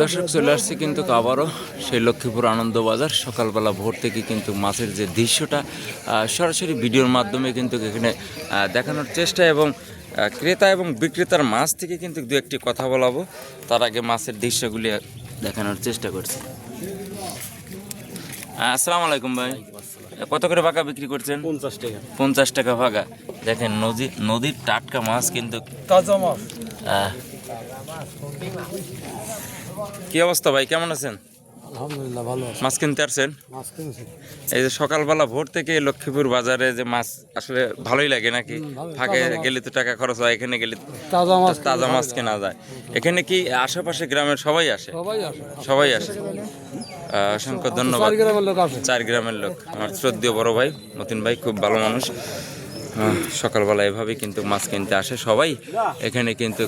দর্শক, চলে আসছে কিন্তু আবারও সেই লক্ষ্মীপুর আনন্দবাজার। সকালবেলা ভোর থেকে কিন্তু মাছের যে দৃশ্যটা সরাসরি ভিডিওর মাধ্যমে কিন্তু এখানে দেখানোর চেষ্টা এবং ক্রেতা এবং বিক্রেতার মাছ থেকে কিন্তু দু একটি কথা বলাবো। তার আগে মাছের দৃশ্যগুলি দেখানোর চেষ্টা করছি। আসসালামু আলাইকুম ভাই। কত করে ভাগা বিক্রি করছেন? পঞ্চাশ টাকা। পঞ্চাশ টাকা ভাগা। দেখেন নদী নদীর টাটকা মাছ কিন্তু তাজা মাছ। কি অবস্থা ভাই? কেমন আছেন? আলহামদুলিল্লাহ ভালো মাছ কিনতে আসছেন? মাছ কিনেছি। এই যে সকালবেলা ভোর থেকে লক্ষ্মীপুর বাজারে যে মাছ আসলে ভালোই লাগে নাকি? ফাঁকে গেলে তো টাকা খরচ হয় এখানে গেলে তাজা মাছ তাজা মাছ কেনা যায়। এখানে কি আশেপাশে গ্রামের সবাই আসে। সবাই আসে। সবাই আসে। অসংখ্য ধন্যবাদ। চার গ্রামের লোক আমার শ্রদ্ধেয় বড় ভাই মতিন ভাই খুব ভালো মানুষ। সকালবেলা এভাবেই কিন্তু মাছ কিনতে আসে সবাই। এখানে কিন্তু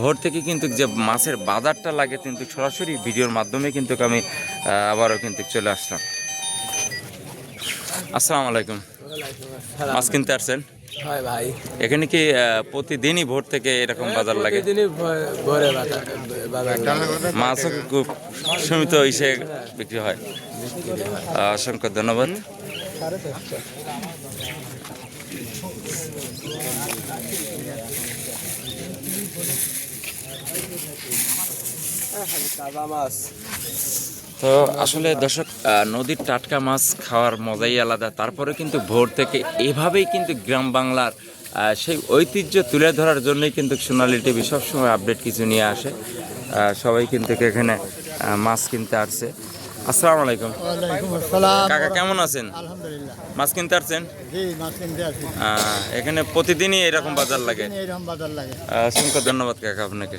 ভোর থেকে কিন্তু যে মাছের বাজারটা লাগে কিন্তু সরাসরি ভিডিওর মাধ্যমে কিন্তু আমি আবারও কিন্তু চলে আসলাম। আসসালামু আলাইকুম। মাছ কিনতে আসছেন? হয় ভাই। এখানে কি প্রতিদিনই ভোর থেকে এরকম বাজার লাগে? প্রতিদিনই ভরে মাছও খুব সীমিত হিসেবে বিক্রি হয়। অসংখ্য ধন্যবাদ। তাজা মাছ। তো আসলে দর্শক নদীর টাটকা মাছ খাওয়ার মজাই আলাদা। তারপরে কিন্তু ভোর থেকে এভাবেই কিন্তু গ্রাম বাংলার সেই ঐতিহ্য তুলে ধরার জন্যই কিন্তু সোনালী টিভি সবসময় আপডেট কিছু নিয়ে আসে। সবাই কিন্তু এখানে মাছ কিনতে আসছে। আসসালামু আলাইকুম। কাকা কেমন আছেন? মাছ কিনতে আসছেন? এখানে প্রতিদিনই এরকম বাজার লাগে। অসংখ্য ধন্যবাদ কাকা আপনাকে।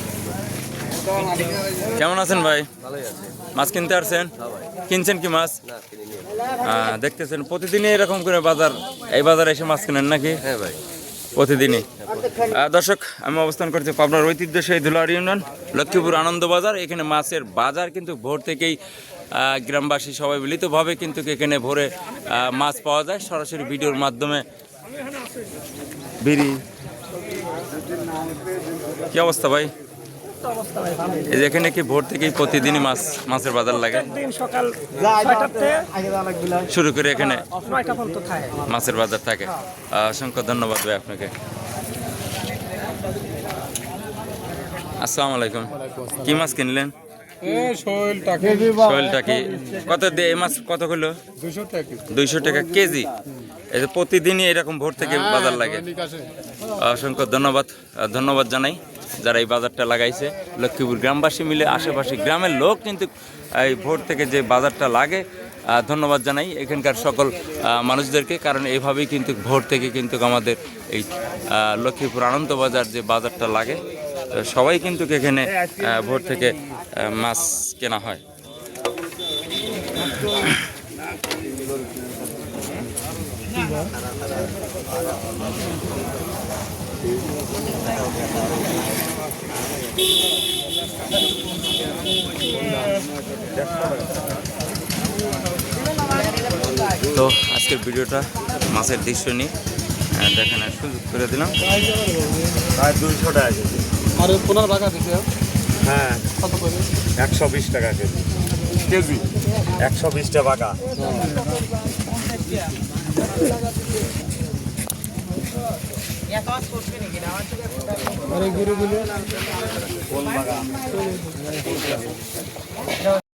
কেমন আছেন ভাই? মাছ কিনতে আসছেন? কিনছেন কি মাছ? দেখতেছেন প্রতিদিনই এরকম করে বাজার এই বাজারে এসে মাছ কেনেন নাকি? হ্যাঁ ভাই। প্রতিদিনই। দর্শক আমি অবস্থান করছি পাবনার ঐতিহ্য সেই ধুলার ইউনিয়ন লক্ষ্মীপুর আনন্দ বাজার। এখানে মাছের বাজার কিন্তু ভোর থেকেই গ্রামবাসী সবাই মিলিতভাবে কিন্তু এখানে ভোরে মাছ পাওয়া যায়। সরাসরি ভিডিওর মাধ্যমে বিড়ি। কি অবস্থা ভাই? এই যে এখানে কি ভোর থেকেই প্রতিদিনই মাছ মাছের বাজার লাগে? সকাল শুরু করে এখানে থাকে। মাছের বাজার থাকে। অসংখ্য ধন্যবাদ ভাই আপনাকে। আসসালামু আলাইকুম। কি মাছ কিনলেন? কি? কত দিয়ে এই মাছ কত হলো? দুইশো টাকা কেজি। এই যে প্রতিদিনই এরকম ভোর থেকে বাজার লাগে। অসংখ্য ধন্যবাদ ধন্যবাদ জানাই। যারা এই বাজারটা লাগাইছে, লক্ষ্মীপুর গ্রামবাসী মিলে আশেপাশে গ্রামের লোক কিন্তু এই ভোর থেকে যে বাজারটা লাগে ধন্যবাদ জানাই এখানকার সকল মানুষদেরকে, কারণ এভাবেই কিন্তু ভোর থেকে কিন্তু আমাদের এই লক্ষ্মীপুর আনন্দ বাজার যে বাজারটা লাগে সবাই কিন্তু এখানে ভোর থেকে মাছ কেনা হয়। তো আজকের ভিডিওটা মাছের দৃশ্য নিয়ে আহ, দেখানোর সুযোগ করে দিলাম। প্রায় দুইশো টাকা কেজি। আর পুনর বাগা দিছে হ্যাঁ? কত করে? একশো বিশ টাকা কেজি। কেজি? একশো বিশ টাকা বাঁকা আরে গুরু গুলো। কোন বাঁকা